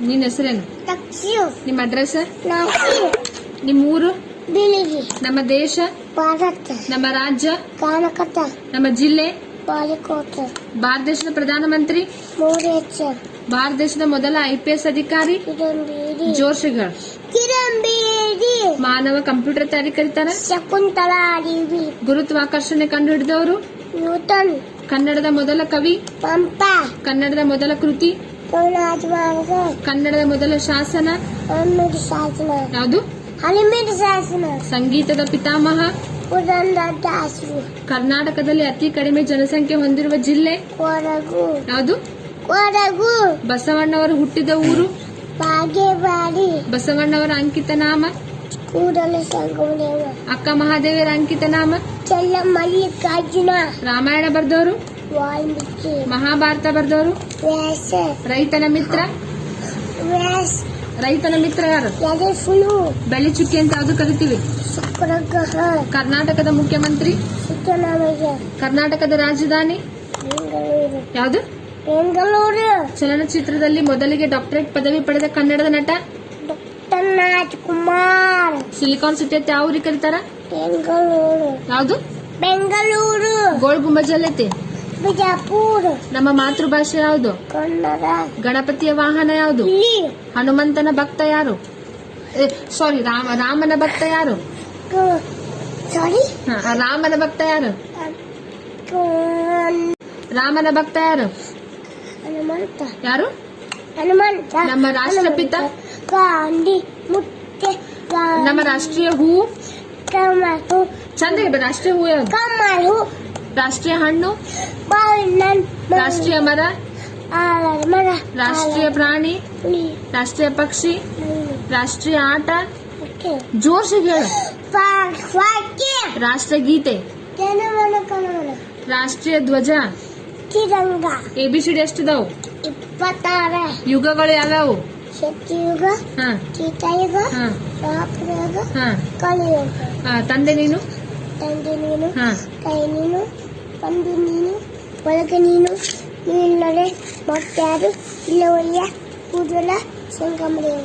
ನಿನ್ನ ಹೆಸರೇನು? ನಿಮ್ಮ ಅಡ್ರೆಸ್? ನಾಸಿ ನಿಮ್ಮ ಊರು? ಬಿಳಿಗಿ. ನಮ್ಮ ದೇಶ? ಭಾರತ. ನಮ್ಮ ರಾಜ್ಯ? ಕರ್ನಾಟಕ ನಮ್ಮ ಜಿಲ್ಲೆ? ಬಾಲಿಕೋಟ ಭಾರತ ದೇಶದ ಪ್ರಧಾನಮಂತ್ರಿ? ಮೂರೇಚ ಭಾರತ ದೇಶದ ಮೊದಲ ಐಪಿಎಸ್ ಅಧಿಕಾರಿ? ಜೋಶಿಗಳ ಮಾನವ ಕಂಪ್ಯೂಟರ್ ತಯಾರಿ ಕರೀತಾರೆ ಶಕುಂತಲಾ ದೇವಿ. ಗುರುತ್ವಾಕರ್ಷಣೆ ಕಂಡು ಹಿಡಿದವರು ನ್ಯೂಟನ್. ಕನ್ನಡದ ಮೊದಲ ಕವಿ? ಪಂಪ. ಕನ್ನಡದ ಮೊದಲ ಕೃತಿ? ಕನ್ನಡದ ಮೊದಲ ಶಾಸನ? ಶಾಸನ. ಯಾವುದು? ಹನುಮಂತ ಶಾಸನ. ಸಂಗೀತದ ಪಿತಾಮಹ? ಕರ್ನಾಟಕದಲ್ಲಿ ಅತಿ ಕಡಿಮೆ ಜನಸಂಖ್ಯೆ ಹೊಂದಿರುವ ಜಿಲ್ಲೆ? ಕೊಡಗು. ಯಾವುದು? ಕೊಡಗು. ಬಸವಣ್ಣವರು ಹುಟ್ಟಿದ ಊರು? ಬಾಗೇವಾಡಿ. ಬಸವಣ್ಣವರ ಅಂಕಿತ ನಾಮ? ಕೂಡಲ ಸಂಗಮದೇವ ಅಕ್ಕ ಮಹಾದೇವಿಯರ ಅಂಕಿತ ನಾಮ? ಚೆಲ್ಲ ಮಲ್ಲಿಕಾರ್ಜುನ. ರಾಮಾಯಣ ಬರೆದವರು? ಮಹಾಭಾರತ ಬರೆದವರು? ರೈತನ ಮಿತ್ರ? ರೈತನ ಮಿತ್ರ ಯಾರು? ಎದೆ ಫುಲು ಬೆಳ್ಳಿ ಚುಕ್ಕಿ ಅಂತ ಯಾವ್ದು ಕರಿತೀವಿ? ಕರ್ನಾಟಕದ ಮುಖ್ಯಮಂತ್ರಿ? ಕರ್ನಾಟಕದ ರಾಜಧಾನಿ? ಯಾವ್ದು? ಬೆಂಗಳೂರು ಚಲನಚಿತ್ರದಲ್ಲಿ ಮೊದಲಿಗೆ ಡಾಕ್ಟರೇಟ್ ಪದವಿ ಪಡೆದ ಕನ್ನಡದ ನಟ? ಡಾಕ್ಟರ್ ರಾಜ್ಕುಮಾರ್ ಸಿಲಿಕಾನ್ ಸಿಟಿ ಅಂತ ಯಾವ ಊರಿಗೆ ಕರೀತಾರ? ಬೆಂಗಳೂರು. ಯಾವುದು? ಬೆಂಗಳೂರು. ಗೋಳ್ ಗುಂಬಜಲ್ಲೈತಿ ಬಿಜಾಪುರ. ನಮ್ಮ ಮಾತೃಭಾಷೆ ಯಾವುದು? ಕನ್ನಡ. ಗಣಪತಿಯ ವಾಹನ ಯಾವುದು? ಹನುಮಂತನ ಭಕ್ತ ಯಾರು? ಸಾರಿ ರಾಮ ರಾಮನ ಭಕ್ತ ಯಾರು? ಸಾರಿ ಹ, ರಾಮನ ಭಕ್ತ ಯಾರು? ರಾಮನ ಭಕ್ತ ಯಾರು? ಹನುಮಂತ. ಯಾರು? ಹನುಮಂತ. ನಮ್ಮ ರಾಷ್ಟ್ರಪಿತ? ಗಾಂಧಿ ಮುತ್ತೆ ನಮ್ಮ ರಾಷ್ಟ್ರೀಯ ಹೂ? ಕಮಲು ಚಂದ ರಾಷ್ಟ್ರೀಯ ಹೂ ಯಾವ್ದು? ಕಮಲು ರಾಷ್ಟ್ರೀಯ ಹಣ್ಣು? ರಾಷ್ಟ್ರೀಯ ಮರ? ರಾಷ್ಟ್ರೀಯ ಪ್ರಾಣಿ? ರಾಷ್ಟ್ರೀಯ ಪಕ್ಷಿ? ರಾಷ್ಟ್ರೀಯ ಆಟ? ಜೋರ್ಸಿಗೆ ಹೇಳು ಜನಮನ ಕನಮನ ರಾಷ್ಟ್ರೀಯ ಧ್ವಜ? ಎಬಿಸಿಡಿ ಎಷ್ಟಿದಾವು? ಇಪ್ಪತ್ತಾರ ಯುಗಗಳು ಯಾವ್ಯಾವು? ದ್ವಾಪರಯುಗ ಹ. ಕಲಿಯುಗ ತಂದೆ ನೀನು? ತಂದೆ ನೀನು ಕೈ ನೀನು ಒಂದು ನೀನು ಒಳಗೆ ನೀನು. ನೀಲ್ಲದೆ ಇಲ್ಲ ಇಲ್ಲವಯ್ಯ ಕೂದಲ ಸಂಗಮದೇವ.